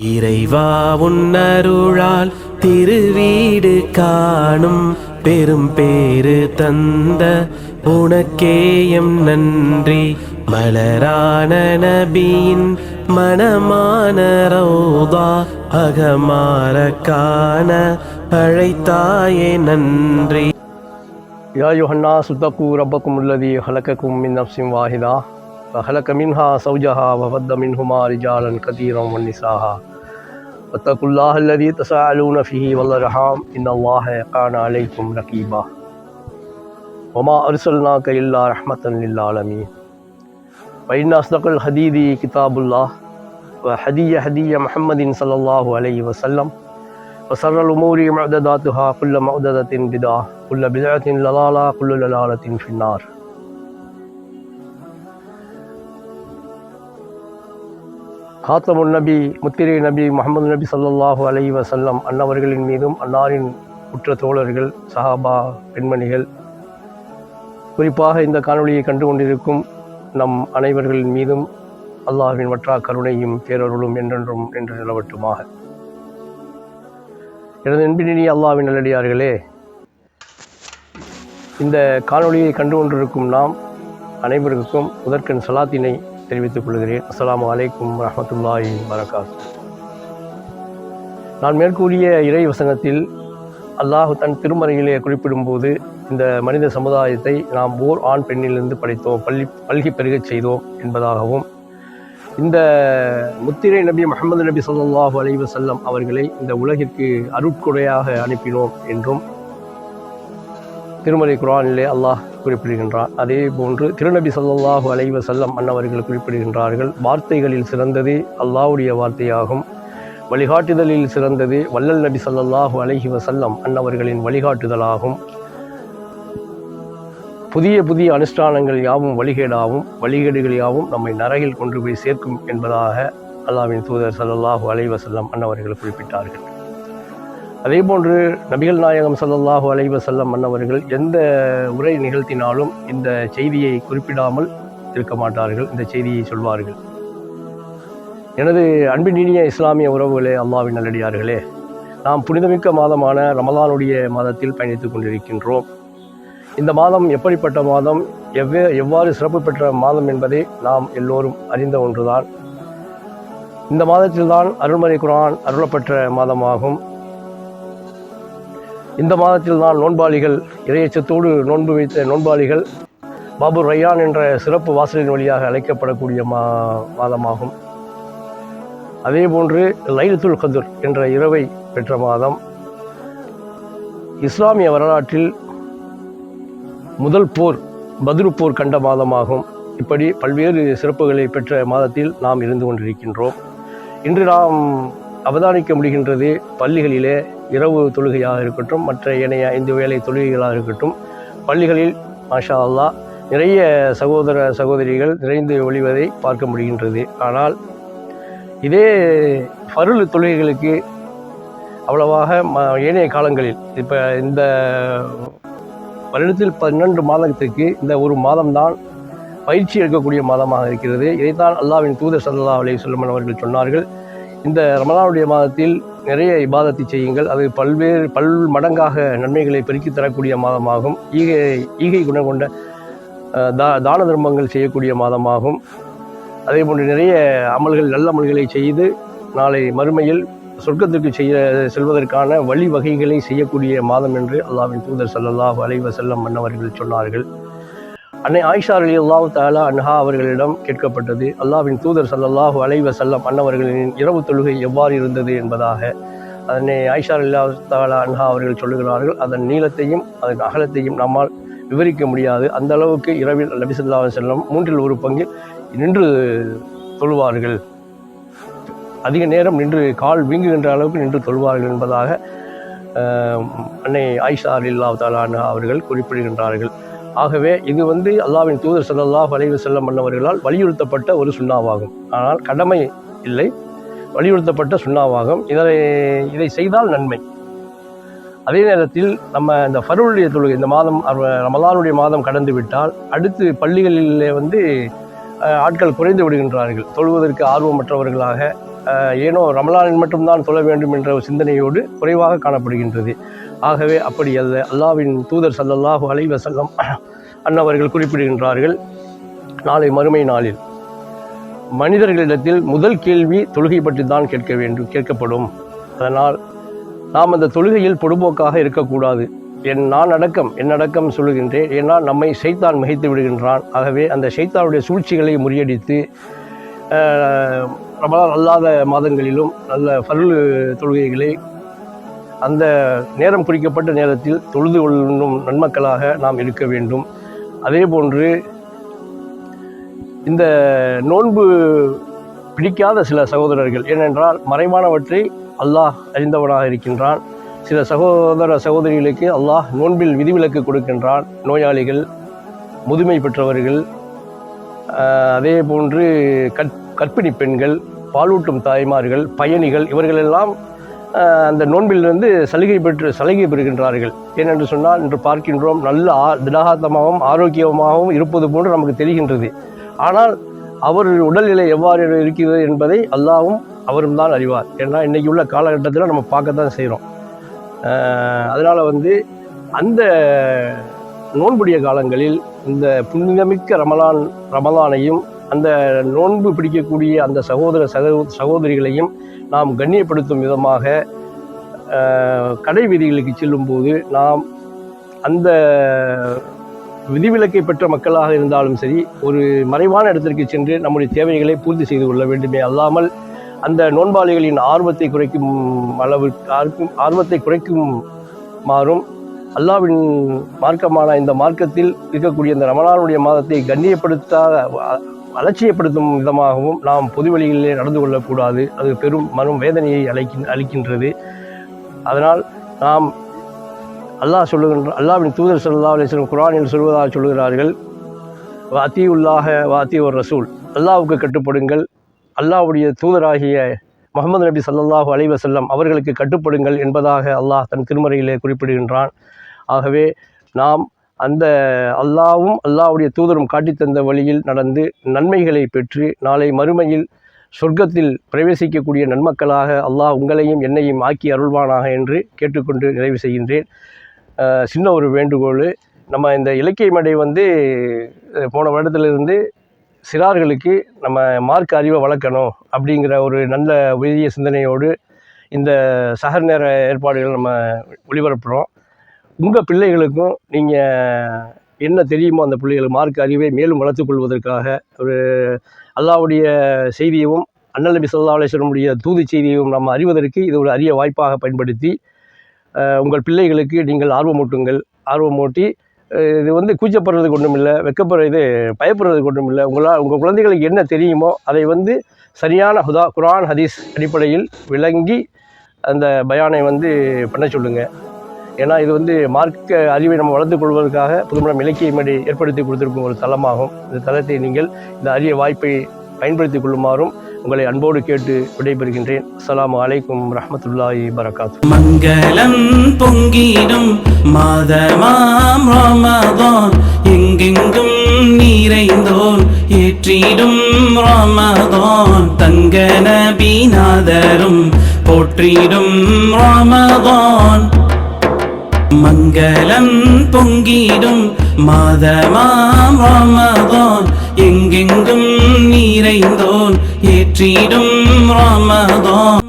இறைவா உன்னருளால் திருவீடு காணும் பெரும் பேறு தந்த உனக்கேயம் நன்றி மலரான நபியின் மனமான ரௌதா அகமார காண அழைத்தாயே நன்றி يا أيها الناس اتقوا ربكم الذي خلقكم من نفس واحدة وخلق منها زوجها وفد منهما رجالا كثيرا ونساء واتقوا الله الذي تساءلون فيه والأرحام. إن الله كان عليكم رقيبا. وما أرسلناك إلا رحمة للعالمين. وإن أصدق الحديث كتاب الله. وحدي هدي محمد صلى الله عليه وسلم. وسر الأمور معدداتها. كل معددة بدعة. كل بدعة ضلالة. كل ضلالة في النار. காத்தமுன் நபி முத்திரை நபி முகமது நபி சல்லாஹூ அலி வசல்லம் அன்னவர்களின் மீதும் அன்னாரின் உற்ற தோழர்கள் சஹாபா பெண்மணிகள் குறிப்பாக இந்த காணொளியை கண்டு கொண்டிருக்கும் நம் அனைவர்களின் மீதும் அல்லாஹ்வின் வற்றா கருணையும் பேரருளும் என்றென்றும் என்று நிலவட்டுமாக. எனது அன்பினி அல்லாவின் நல்லடியார்களே இந்த காணொளியை கண்டு கொண்டிருக்கும் நாம் அனைவருக்கும் முதற்கண் சலாத்தினை தெரிவித்துக் கொள்கிறேன். அஸ்லாம் அலைக்கும் ரஹமத்துல்லாஹி வரகாத் நான் மேற்கூறிய இறை வசனத்தில் அல்லாஹ் தன் திருமறையிலே குறிப்பிடும்போது இந்த மனித சமுதாயத்தை நாம் ஓர் ஆண் பெண்ணிலிருந்து படைத்தோம் பள்ளி பல்கி பெருகச் செய்தோம் என்பதாகவும் இந்த முத்திரை நபி முகமது நபி சொல்லாஹு அலைஹி செல்லம் அவர்களை இந்த உலகிற்கு அருட்கொடையாக அனுப்பினோம் என்றும் திருமலை குரானிலே அல்லாஹ் குறிப்பிடுகின்றார். அதே போன்று திருநபி சல்லாஹு அலைவ செல்லம் அன்னவர்கள் குறிப்பிடுகின்றார்கள் வார்த்தைகளில் சிறந்தது அல்லாவுடைய வார்த்தையாகும். வழிகாட்டுதலில் சிறந்தது வல்லல் நபி சல்லாஹு அலைஹி வசல்லம் அன்னவர்களின் வழிகாட்டுதலாகும். புதிய புதிய அனுஷ்டானங்கள் யாவும் வழிகேடாவும் வழிகேடுகள் யாவும் நம்மை நரகில் கொண்டு போய் சேர்க்கும் என்பதாக அல்லாவின் தூதர் ஸல்லல்லாஹு அலைவசல்லம் அன்னவர்கள் குறிப்பிட்டார்கள். அதேபோன்று நபிகள் நாயகம் சல்லாஹு அலைவ செல்லம் மன்னவர்கள் எந்த உரை நிகழ்த்தினாலும் இந்த செய்தியை குறிப்பிடாமல் இருக்க மாட்டார்கள். இந்த செய்தியை சொல்வார்கள். எனது அன்பின் இனிய இஸ்லாமிய உறவுகளே அல்லாவின் நல்லடியார்களே நாம் புனிதமிக்க மாதமான ரமலானுடைய மாதத்தில் பயணித்துக் கொண்டிருக்கின்றோம். இந்த மாதம் எப்படிப்பட்ட மாதம்? எவ்வே எவ்வாறு சிறப்பு பெற்ற மாதம் என்பதை நாம் எல்லோரும் அறிந்த ஒன்றுதான். இந்த மாதத்தில்தான் அருள்மறை குரான் அருளப்பெற்ற மாதமாகும். இந்த மாதத்தில்தான் நோன்பாளிகள் இறையச்சத்தோடு நோன்பு வைத்த நோன்பாளிகள் பாபு ரையான் என்ற சிறப்பு வாசலின் வழியாக அழைக்கப்படக்கூடிய மா மாதமாகும். அதேபோன்று லைலத்துல் கதுர் என்ற இரவை பெற்ற மாதம். இஸ்லாமிய வரலாற்றில் முதல் போர் பதிரு போர் கண்ட மாதமாகும். இப்படி பல்வேறு சிறப்புகளை பெற்ற மாதத்தில் நாம் இருந்து கொண்டிருக்கின்றோம். இன்று நாம் அவதானிக்க முடிகின்றது பள்ளிகளிலே இரவு தொழுகையாக இருக்கட்டும் மற்ற ஏனைய ஐந்து வேலை தொழுகைகளாக இருக்கட்டும் பள்ளிகளில் மாஷா அல்லாஹ் நிறைய சகோதர சகோதரிகள் நிறைந்து ஒழிவதை பார்க்க முடிகின்றது. ஆனால் இதே பருள் தொழுகைகளுக்கு அவ்வளவாக ம ஏனைய காலங்களில் இப்போ இந்த வருடத்தில் பன்னெண்டு மாதத்திற்கு இந்த ஒரு மாதம்தான் பயிற்சி எடுக்கக்கூடிய மாதமாக இருக்கிறது. இதைத்தான் அல்லாவின் தூதர் சல்லா அலி சொல்லம் அவர்கள் சொன்னார்கள். இந்த ரமலானுடைய மாதத்தில் நிறைய இபாதத்தை செய்யுங்கள். அது பல்வேறு பல் மடங்காக நன்மைகளை பெருக்கித் தரக்கூடிய மாதமாகும். ஈகை ஈகை குணம் கொண்ட தா தான தர்மங்கள் செய்யக்கூடிய மாதமாகும். அதே போன்று நிறைய அமல்கள் நல்ல அமல்களை செய்து நாளை மறுமையில் சொர்க்கத்திற்கு செய்ய செல்வதற்கான வழிவகைகளை செய்யக்கூடிய மாதம் என்று அல்லாவின் தூதர் சல்லல்லாஹ் அலைவசல்லம் மன்னவர்கள் சொன்னார்கள். அன்னை ஆயிஷா அலி அல்லாஹ் தாலா அன்ஹா அவர்களிடம் கேட்கப்பட்டது. அல்லாஹ்வின் தூதர் ஸல்லல்லாஹு அலைவ செல்லம் அன்னவர்களின் இரவு தொழுகை எவ்வாறு இருந்தது என்பதாக அதனை ஆயிஷா அல்லா தாலா அன்ஹா அவர்கள் சொல்லுகிறார்கள். அதன் நீளத்தையும் அதன் அகலத்தையும் நம்மால் விவரிக்க முடியாது. அந்த அளவுக்கு இரவில் நபி செல்லம் மூன்றில் ஒரு பங்கில் நின்று தொழுவார்கள். அதிக நேரம் நின்று கால் வீங்குகின்ற அளவுக்கு நின்று தொழுவார்கள் என்பதாக அன்னை ஆயிஷா அல்லா தாலான் அவர்கள் குறிப்பிடுகின்றார்கள். ஆகவே இது வந்து அல்லாவின் தூதர் ஸல்லல்லாஹு வலைவு செல்லம் பண்ணவர்களால் வலியுறுத்தப்பட்ட ஒரு சுண்ணாவாகும். ஆனால் கடமை இல்லை. வலியுறுத்தப்பட்ட சுண்ணாவாகும். இதை இதை செய்தால் நன்மை. அதே நேரத்தில் நம்ம இந்த ஃபருடைய தொழுகை இந்த மாதம் ரமலானுடைய மாதம் கடந்து விட்டால் அடுத்து பள்ளிகளிலே வந்து ஆட்கள் குறைந்து விடுகின்றார்கள். தொழுவதற்கு ஆர்வமற்றவர்களாக ஏனோ ரமலானில் மட்டும்தான் சொல்ல வேண்டும் என்ற ஒரு சிந்தனையோடு குறைவாக காணப்படுகின்றது. ஆகவே அப்படி அல்ல. அல்லாவின் தூதர் சல்லல்லாஹு அலைவசல்லம் அன்னவர்கள் குறிப்பிடுகின்றார்கள் நாளை மறுமை நாளில். மனிதர்களிடத்தில் முதல் கேள்வி தொழுகை பற்றி தான் கேட்க வேண்டும் கேட்கப்படும். அதனால் நாம் அந்த தொழுகையில் பொடுபோக்காக இருக்கக்கூடாது. என் நான் அடக்கம் என் அடக்கம் சொல்லுகின்றேன். ஏன்னா நம்மை சைத்தான் மிகைத்து விடுகின்றான். ஆகவே அந்த சைத்தானுடைய சூழ்ச்சிகளை முறியடித்து ரமலான் அல்லாத மாதங்களிலும் நல்ல பருள் தொழுகைகளை அந்த நேரம் குறிக்கப்பட்ட நேரத்தில் தொழுது கொள்ளும் நன்மக்களாக நாம் இருக்க வேண்டும். அதே போன்று இந்த நோன்பு பிடிக்காத சில சகோதரர்கள் ஏனென்றால் மறைவானவற்றை அல்லாஹ் அறிந்தவனாக இருக்கின்றான். சில சகோதர சகோதரிகளுக்கு அல்லாஹ் நோன்பில் விதிவிலக்கு கொடுக்கின்றான். நோயாளிகள் முதுமை பெற்றவர்கள் அதே போன்று கட் கற்பிணி பெண்கள் பாலூட்டும் தாய்மார்கள் பயணிகள் இவர்களெல்லாம் அந்த நோன்பிலிருந்து சலுகை பெற்று சலுகை பெறுகின்றார்கள். ஏனென்று சொன்னால் இன்று பார்க்கின்றோம் நல்ல ஆ திடகாத்தமாகவும் ஆரோக்கியமாகவும் இருப்பது போன்று நமக்கு தெரிகின்றது. ஆனால் அவர் உடல்நிலை எவ்வாறு இருக்கிறது என்பதை அல்லாவும் அவரும் தான் அறிவார். ஏன்னா இன்றைக்கி உள்ள காலகட்டத்தில் நம்ம பார்க்கத்தான் செய்கிறோம் அதனால் வந்து அந்த நோன்புடைய காலங்களில் இந்த புனிதமிக்க ரமலான் ரமலானையும் அந்த நோன்பு பிடிக்கக்கூடிய அந்த சகோதர சகோ சகோதரிகளையும் நாம் கண்ணியப்படுத்தும் விதமாக கடை வீதிகளுக்கு செல்லும்போது நாம் அந்த விதிவிலக்கை பெற்ற மக்களாக இருந்தாலும் சரி ஒரு மறைவான இடத்திற்கு சென்று நம்முடைய தேவைகளை பூர்த்தி செய்து கொள்ள வேண்டுமே அல்லாமல் அந்த நோன்பாளிகளின் ஆர்வத்தை குறைக்கும் அளவிற்கு ஆர்க்கும் ஆர்வத்தை குறைக்கும் மாறும் அல்லாவின் மார்க்கமான இந்த மார்க்கத்தில் இருக்கக்கூடிய இந்த ரமணானுடைய மாதத்தை கண்ணியப்படுத்தாத அலட்சியப்படுத்தும் விதமாகவும் நாம் பொது வழிகளிலே நடந்து கொள்ளக்கூடாது. அது பெரும் மனம் வேதனையை அளிக்கின் அளிக்கின்றது. அதனால் நாம் அல்லாஹ் சொல்லுகின்ற அல்லாஹ்வின் தூதர் சல்லா அலிஸ்லம் குரானில் சொல்வதாக சொல்கிறார்கள் வாத்தி உல்லாஹ வாத்தி ஒரு ரசூல். அல்லாவுக்கு கட்டுப்படுங்கள். அல்லாஹ்வுடைய தூதராகிய முகமது நபி ஸல்லல்லாஹு அலைவசல்லம் அவர்களுக்கு கட்டுப்படுங்கள் என்பதாக அல்லாஹ் தன் திருமறையிலே குறிப்பிடுகின்றான். ஆகவே நாம் அந்த அல்லாவும் அல்லாஹ்வுடைய தூதரும் காட்டி தந்த வழியில் நடந்து நன்மைகளை பெற்று நாளை மறுமையில் சொர்க்கத்தில் பிரவேசிக்கக்கூடிய நன்மக்களாக அல்லாஹ் உங்களையும் என்னையும் ஆக்கி அருள்வானாக என்று கேட்டுக்கொண்டு நிறைவு செய்கின்றேன். சின்ன ஒரு வேண்டுகோள். நம்ம இந்த இலக்கிய மேடை வந்து போன வருடத்திலிருந்து சிறார்களுக்கு நம்ம மார்க் அறிவை வளர்க்கணும் அப்படிங்கிற ஒரு நல்ல உயரிய சிந்தனையோடு இந்த சகர் நேர ஏற்பாடுகள் நம்ம ஒளிபரப்புகிறோம் உங்கள் பிள்ளைகளுக்கும் நீங்கள் என்ன தெரியுமோ அந்த பிள்ளைகளுக்கு மார்க் அறிவை மேலும் வளர்த்துக்கொள்வதற்காக ஒரு அல்லாஹ்வுடைய செய்தியவும் அண்ணல் நபி தூது செய்தியையும் நம்ம அறிவதற்கு இது ஒரு அரிய வாய்ப்பாக பயன்படுத்தி உங்கள் பிள்ளைகளுக்கு நீங்கள் ஆர்வமூட்டுங்கள் ஆர்வமூட்டி இது வந்து கூச்சப்படுறதுக்கு ஒன்றும் இல்லை வெக்கப்படுற இது பயப்படுறதுக்கு ஒன்றும் இல்லை. உங்களால் உங்கள் குழந்தைகளுக்கு என்ன தெரியுமோ அதை வந்து சரியான ஹுதா குரான் ஹதீஸ் அடிப்படையில் விளங்கி அந்த பயானை வந்து பண்ண சொல்லுங்கள் ஏன்னா இது வந்து மார்க்க அறிவை நம்ம வளர்த்து கொள்வதற்காக புதுமணம் இலக்கிய மேடை ஏற்படுத்தி கொடுத்திருக்கும் ஒரு தளமாகும். இந்த தளத்தை நீங்கள் இந்த அரிய வாய்ப்பை பயன்படுத்தி கொள்ளுமாறும் உங்களை அன்போடு கேட்டு விடைபெறுகின்றேன். அஸ்லாம் அலைக்கும் ரஹமத்துல்லாஹி வரகாத்து மங்களம் பொங்கிடும் மாதமாம் ரமதான். எங்கெங்கும் நிறைந்தோன் ஏற்றிடும் ரமதான். தங்க நபிநாதரும் போற்றிடும் ரமதான். மங்களம் பொங்கிடும் மாதமாம் ராமதான். எங்கெங்கும் நிறைந்தோன் ஏற்றிடும் ராமதான்.